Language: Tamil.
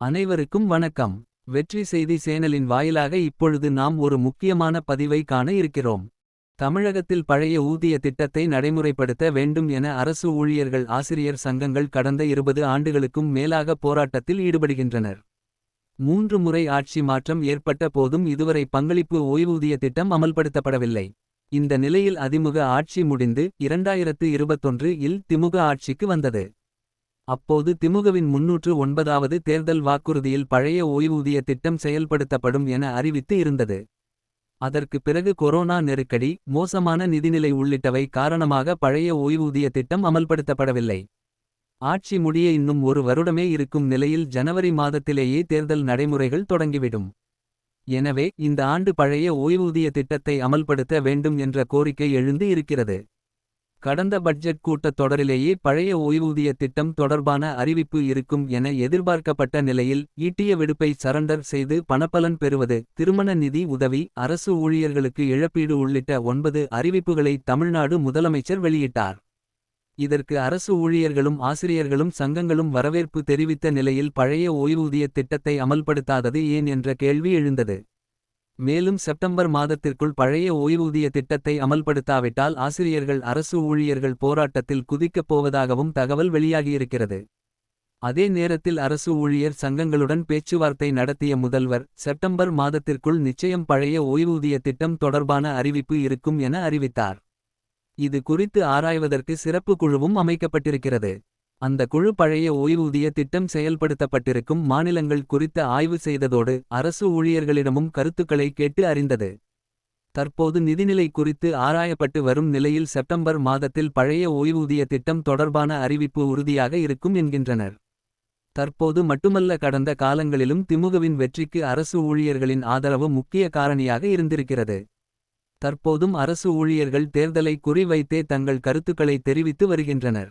அனைவருக்கும் வணக்கம் வெற்றி செய்தி சேனலின் வாயிலாக இப்பொழுது நாம் ஒரு முக்கியமான பதிவை காண இருக்கிறோம். தமிழகத்தில் பழைய ஊதிய திட்டத்தை நடைமுறைப்படுத்த வேண்டும் என அரசு ஊழியர்கள் ஆசிரியர் சங்கங்கள் கடந்த 20 ஆண்டுகளுக்கும் மேலாக போராட்டத்தில் ஈடுபடுகின்றனர். மூன்று முறை ஆட்சி மாற்றம் ஏற்பட்ட போதும் இதுவரை பங்களிப்பு ஓய்வூதிய திட்டம் அமல்படுத்தப்படவில்லை. இந்த நிலையில் அதிமுக ஆட்சி முடிந்து 2021 இல் திமுக ஆட்சிக்கு வந்தது. அப்போது திமுகவின் முன்னூற்று ஒன்பதாவது தேர்தல் வாக்குறுதியில் பழைய ஓய்வூதிய திட்டம் செயல்படுத்தப்படும் என அறிவித்து இருந்தது. அதற்கு பிறகு கொரோனா நெருக்கடி மோசமான நிதிநிலை உள்ளிட்டவை காரணமாக பழைய ஓய்வூதிய திட்டம் அமல்படுத்தப்படவில்லை. ஆட்சி முடிய இன்னும் ஒரு வருடமே இருக்கும் நிலையில் ஜனவரி மாதத்திலேயே தேர்தல் நடைமுறைகள் தொடங்கிவிடும். எனவே இந்த ஆண்டு பழைய ஓய்வூதிய திட்டத்தை அமல்படுத்த வேண்டும் என்ற கோரிக்கை எழுந்து இருக்கிறது. கடந்த பட்ஜெட் கூட்டத் தொடரிலேயே பழைய ஓய்வூதிய திட்டம் தொடர்பான அறிவிப்பு இருக்கும் என எதிர்பார்க்கப்பட்ட நிலையில் ஈட்டிய விடுப்பை சரண்டர் செய்து பணப்பலன் பெறுவது திருமண நிதி உதவி அரசு ஊழியர்களுக்கு இழப்பீடு உள்ளிட்ட ஒன்பது அறிவிப்புகளை தமிழ்நாடு முதலமைச்சர் வெளியிட்டார். இதற்கு அரசு ஊழியர்களும் ஆசிரியர்களும் சங்கங்களும் வரவேற்பு தெரிவித்த நிலையில் பழைய ஓய்வூதிய திட்டத்தை அமல்படுத்தாதது ஏன் என்ற கேள்வி எழுந்தது. மேலும் செப்டம்பர் மாதத்திற்குள் பழைய ஓய்வூதிய திட்டத்தை அமல்படுத்தாவிட்டால் ஆசிரியர்கள் அரசு ஊழியர்கள் போராட்டத்தில் குதிக்கப் போவதாகவும் தகவல் வெளியாகியிருக்கிறது. அதே நேரத்தில் அரசு ஊழியர் சங்கங்களுடன் பேச்சுவார்த்தை நடத்திய முதல்வர் செப்டம்பர் மாதத்திற்குள் நிச்சயம் பழைய ஓய்வூதிய திட்டம் தொடர்பான அறிவிப்பு இருக்கும் என அறிவித்தார். இது குறித்து ஆராய்வதற்கு சிறப்பு குழுவும் அமைக்கப்பட்டிருக்கிறது. அந்த குழு பழைய ஓய்வூதிய திட்டம் செயல்படுத்தப்பட்டிருக்கும் மாநிலங்கள் குறித்த ஆய்வு செய்ததோடு அரசு ஊழியர்களிடமும் கருத்துக்களை கேட்டு அறிந்தது. தற்போது நிதிநிலை குறித்து ஆராயப்பட்டு வரும் நிலையில் செப்டம்பர் மாதத்தில் பழைய ஓய்வூதிய திட்டம் தொடர்பான அறிவிப்பு உறுதியாக இருக்கும் என்கின்றனர். தற்போது மட்டுமல்ல கடந்த காலங்களிலும் திமுகவின் வெற்றிக்கு அரசு ஊழியர்களின் ஆதரவு முக்கிய காரணியாக இருந்திருக்கிறது. தற்போதும் அரசு ஊழியர்கள் தேர்தலை குறிவைத்தே தங்கள் கருத்துக்களை தெரிவித்து வருகின்றனர்.